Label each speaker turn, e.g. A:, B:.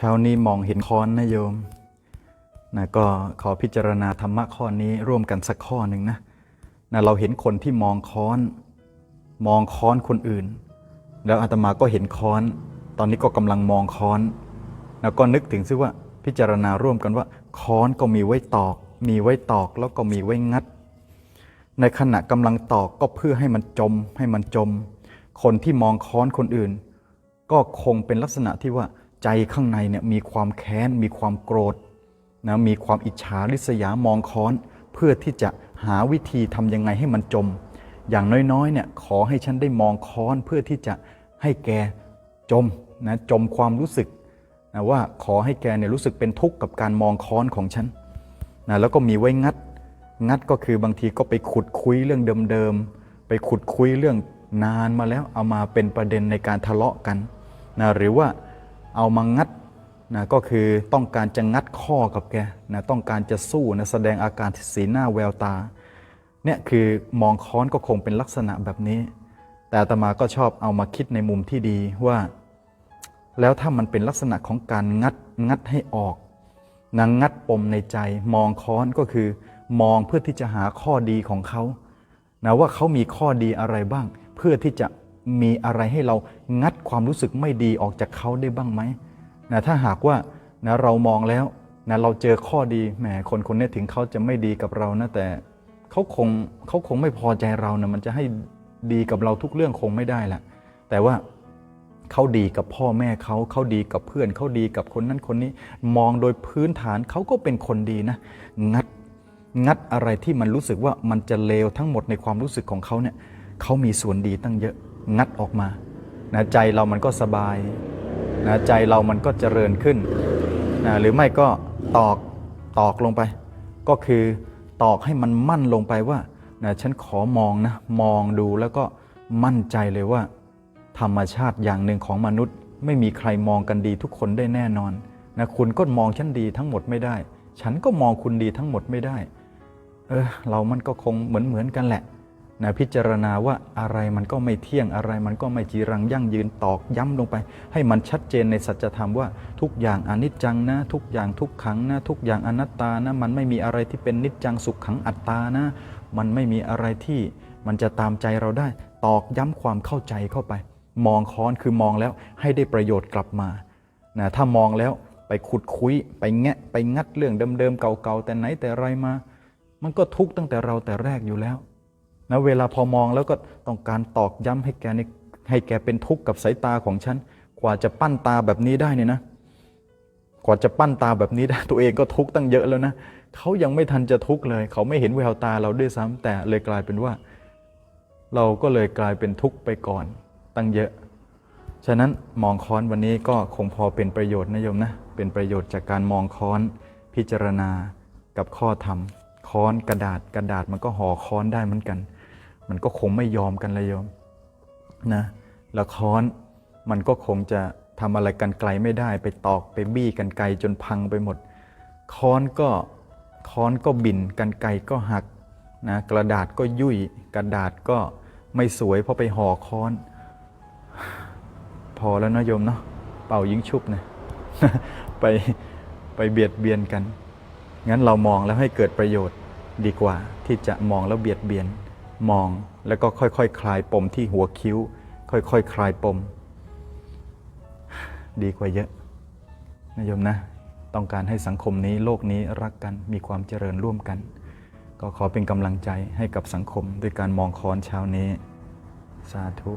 A: เช้านี้มองเห็นค้อนนะโยมนะก็ขอพิจารณาธรรมะข้อนี้ร่วมกันสักข้อหนึ่งนะนะเราเห็นคนที่มองค้อน มองค้อนคนอื่น แล้วอาตมาก็เห็นค้อน ตอนนี้ก็กำลังมองค้อนแล้วก็นึกถึงซิว่าพิจารณาร่วมกันว่า ค้อนก็มีไว้ตอก มีไว้ตอกแล้วก็มีไว้งัด ในขณะกำลังตอกก็เพื่อให้มันจมให้มันจม คนที่มองค้อนคนอื่น ก็คงเป็นลักษณะที่ว่า ใจข้างในเนี่ยมีความแค้น มีความโกรธนะมีความอิจฉาริษยามองค้อน เพื่อที่จะหาวิธีทำยังไงให้มันจม อย่างน้อยๆเนี่ยขอให้ฉันได้มองค้อนเพื่อที่จะให้แกจมนะจมความรู้สึกนะว่าขอให้แกเนี่ยรู้สึกเป็นทุกข์กับการมองค้อนของฉันนะแล้วก็มีไว้งัด งัดก็คือบางทีก็ไปขุดคุยเรื่องเดิมๆไปขุดคุยเรื่องนานมาแล้วเอามาเป็นประเด็นในการทะเลาะกันนะหรือว่า เอามางัดนะก็คือต้องการจะงัดข้อกับแกนะต้องการจะสู้นะแสดงอาการสีหน้าแววตาเนี่ยคือมองค้อนก็คงเป็นลักษณะแบบนี้ แต่ตมาก็ชอบเอามาคิดในมุมที่ดีว่า แล้วถ้ามันเป็นลักษณะของการงัดงัดให้ออกนะงัดปมในใจ มองค้อนก็คือ มองเพื่อที่จะหาข้อดีของเขานะว่าเขามีข้อดีอะไรบ้าง เพื่อที่จะ มีอะไรให้เรางัดความรู้สึกไม่ดีออกจากเขาได้บ้างไหมนะถ้าหากว่านะเรามองแล้วนะเราเจอข้อดีแหมคนคนนี้ถึงเขาจะไม่ดีกับเรานะแต่เขาคงเขาคงไม่พอใจเรานะมันจะให้ดีกับเราทุกเรื่องคงไม่ได้แหละแต่ว่าเขาดีกับพ่อแม่เขาเขาดีกับเพื่อนเขาดีกับคนนั้นคนนี้ มองโดยพื้นฐานเขาก็เป็นคนดีนะ งัดงัดอะไรที่มันรู้สึกว่ามันจะเลวทั้งหมดในความรู้สึกของเขาเนี่ยเขามีส่วนดีตั้งเยอะ งัดออกมานะใจเรามันก็สบายนะใจเรามันก็เจริญขึ้นนะหรือไม่ก็ตอกตอกลงไป ก็คือตอกให้มันมั่นลงไปว่านะฉันขอมองนะมองดูแล้วก็มั่นใจเลยว่า ธรรมชาติอย่างหนึ่งของมนุษย์ ไม่มีใครมองกันดีทุกคนได้แน่นอนนะคุณก็มองฉันดีทั้งหมดไม่ได้ ฉันก็มองคุณดีทั้งหมดไม่ได้ เออเรามันก็คงเหมือนเหมือนกันแหละ นะพิจารณาว่าอะไรมันก็ไม่เที่ยงอะไรมันก็ไม่จีรังยั่งยืนตอกย้ำลงไป ให้มันชัดเจนในสัจธรรมว่าทุกอย่างอนิจจังนะ ทุกอย่างทุกขังนะ ทุกอย่างอนัตตานะ มันไม่มีอะไรที่เป็นนิจจังสุขขังอัตตานะ มันไม่มีอะไรที่มันจะตามใจเราได้ ตอกย้ำความเข้าใจเข้าไป มองค้อนคือมองแล้วให้ได้ประโยชน์กลับมานะถ้ามองแล้วไปขุดคุยไปแงะไปงัดเรื่องเดิมๆเก่าๆแต่ไหนแต่ไรมา มันก็ทุกข์ตั้งแต่เราแต่แรกอยู่แล้ว นะเวลาพอมองแล้วก็ต้องการตอกย้ำให้แกนี่ให้แกเป็นทุกข์กับสายตาของฉัน กว่าจะปั้นตาแบบนี้ได้เนี่ยนะ กว่าจะปั้นตาแบบนี้ได้ตัวเองก็ทุกข์ตั้งเยอะแล้วนะเขายังไม่ทันจะทุกข์เลย เขาไม่เห็นแววตาเราด้วยซ้ำแต่เลยกลายเป็นว่า เราก็เลยกลายเป็นทุกข์ไปก่อนตั้งเยอะ ฉะนั้นมองค้อนวันนี้ก็คงพอเป็นประโยชน์นะโยมนะ เป็นประโยชน์จากการมองค้อนพิจารณากับข้อธรรมค้อนกระดาษกระดาษมันก็ห่อค้อนได้เหมือนกัน มันก็คงไม่ยอมกันเลยโยมนะแล้วค้อนมันก็คงจะทำอะไรกันไกลไม่ได้ ไปตอกไปบี้กันไกลจนพังไปหมด ค้อนก็ค้อนก็บินกันไกลก็หักนะกระดาษก็ยุ่ยกระดาษก็ไม่สวยเพราะไปห่อค้อน พอแล้วนะโยมเนาะเป่ายิงชุบนะไปไปเบียดเบียนกัน งั้นเรามองแล้วให้เกิดประโยชน์ดีกว่าที่จะมองแล้วเบียดเบียน มองแล้วก็ค่อยๆคคลายปมที่หัวคิ้ว ค่อยๆคคลายปม ดีกว่าเยอะนะโยมนะ ต้องการให้สังคมนี้โลกนี้รักกันมีความเจริญร่วมกัน ก็ขอเป็นกำลังใจให้กับสังคมด้วยการมองค้อนเช้านี้ สาธุ